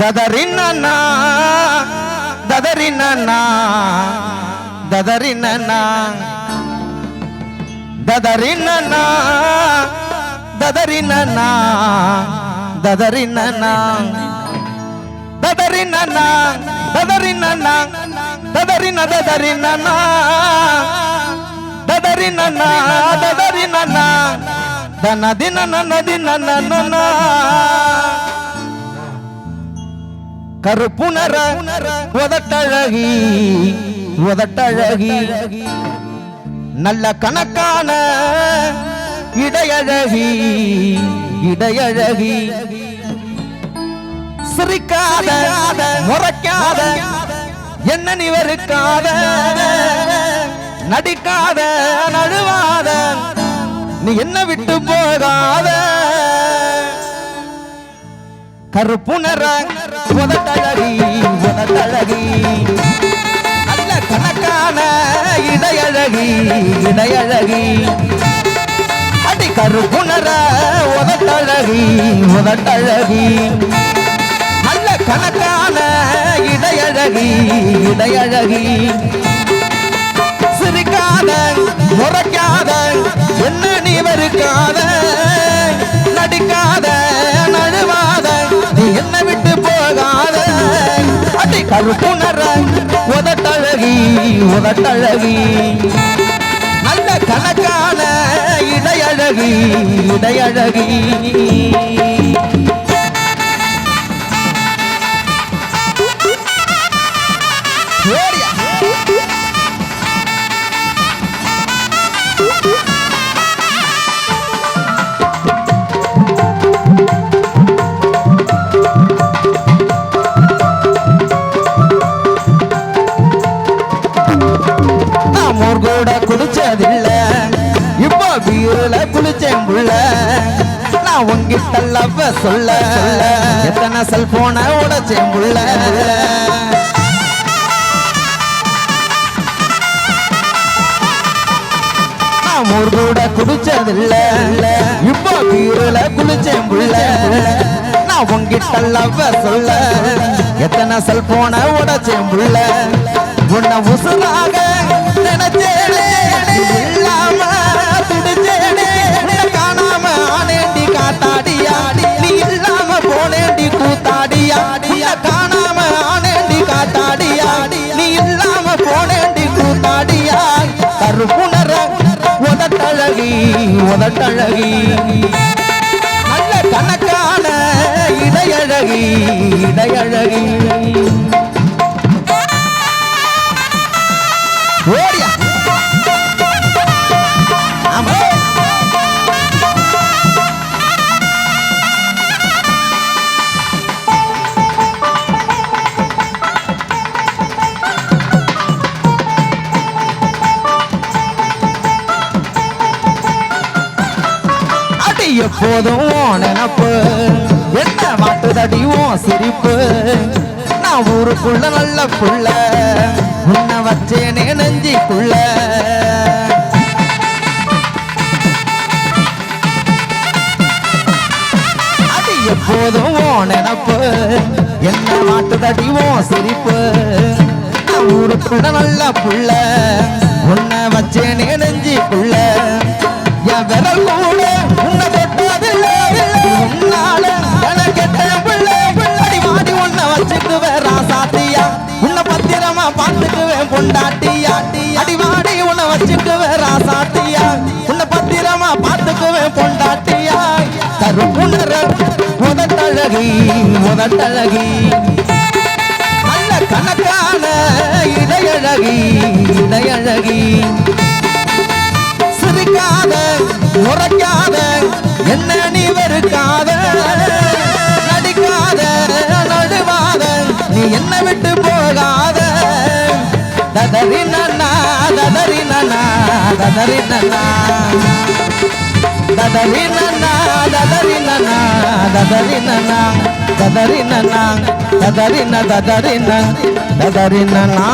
దదరిన్న దదరిన్న దదరిన్న దదరిన్న దదరిన్న దదరిన్న దదరిన్న దదరిన్న దదరిన దదరిన్న దదరిన దదరిన దన దిన నన్న దిన నన్న கருப்புணர உதட்டழகி உதட்டழகி. நல்ல கணக்கான இடையழகி இடையழகி. சிரிக்காத முறைக்காத என்ன நிவருக்காத நடிக்காத நழுவாத நீ என்ன விட்டு போகாத. கருப்புணர உதட்டழகி உதட்டழகி நல்ல கணக்கான இடையழகி இடையழகி அடி கருகுணர உதட்டழகி உதட்டழகி நல்ல கணக்கான இடையழகி இடையழகி சிரிக்காத முறைக்காத என்ன நீ வருக்காத கருப்புணர உதட்டழகி உதட்டழகி. நல்ல கணக்கான இடையழகி இடையழகி. நான் உங்கிட்ட சொல்ல. எத்தனை செல்போனை உடைச்சேன் புள்ள. நான் கூட குடிச்சதில்ல. இப்போ வீரல குளிச்சேன் புள்ள. நான் உங்கிட்ட சொல்ல. எத்தனை செல்போனை உடைச்சேன் புள்ள. உன்னை உசுராக நினைச்சேன். நீ இல்லாம கட்டழகி நல்ல கணக்கான இடையழகி இடையழகி எப்போதும் நினப்பு. என்ன மாட்டு உன் சிரிப்பு. நான் ஊருக்குள்ள நல்ல புள்ள. உன்னை வச்சேனே நெஞ்சிக்குள்ள. அது எப்போதும் நினப்பு. என்ன மாட்டு உன் சிரிப்பு. நான் ஊருக்குள்ள நல்ல புள்ள. உன்னை வச்சேனே நெஞ்சிக்குள்ள. என் விரல் முதட்டழகி முதட்டழகி நல்ல கணக்கான இடையழகி இடையழகி சிரிக்காத முறைக்காத என்ன நீ வெறுக்காத? நடிக்காத நடுவாத நீ என்ன விட்டு போகாத? ததறி நன்னா ததறி நன்னா ததறி நன்னா. దదరిన దదరిన దదరిన దదరిన నా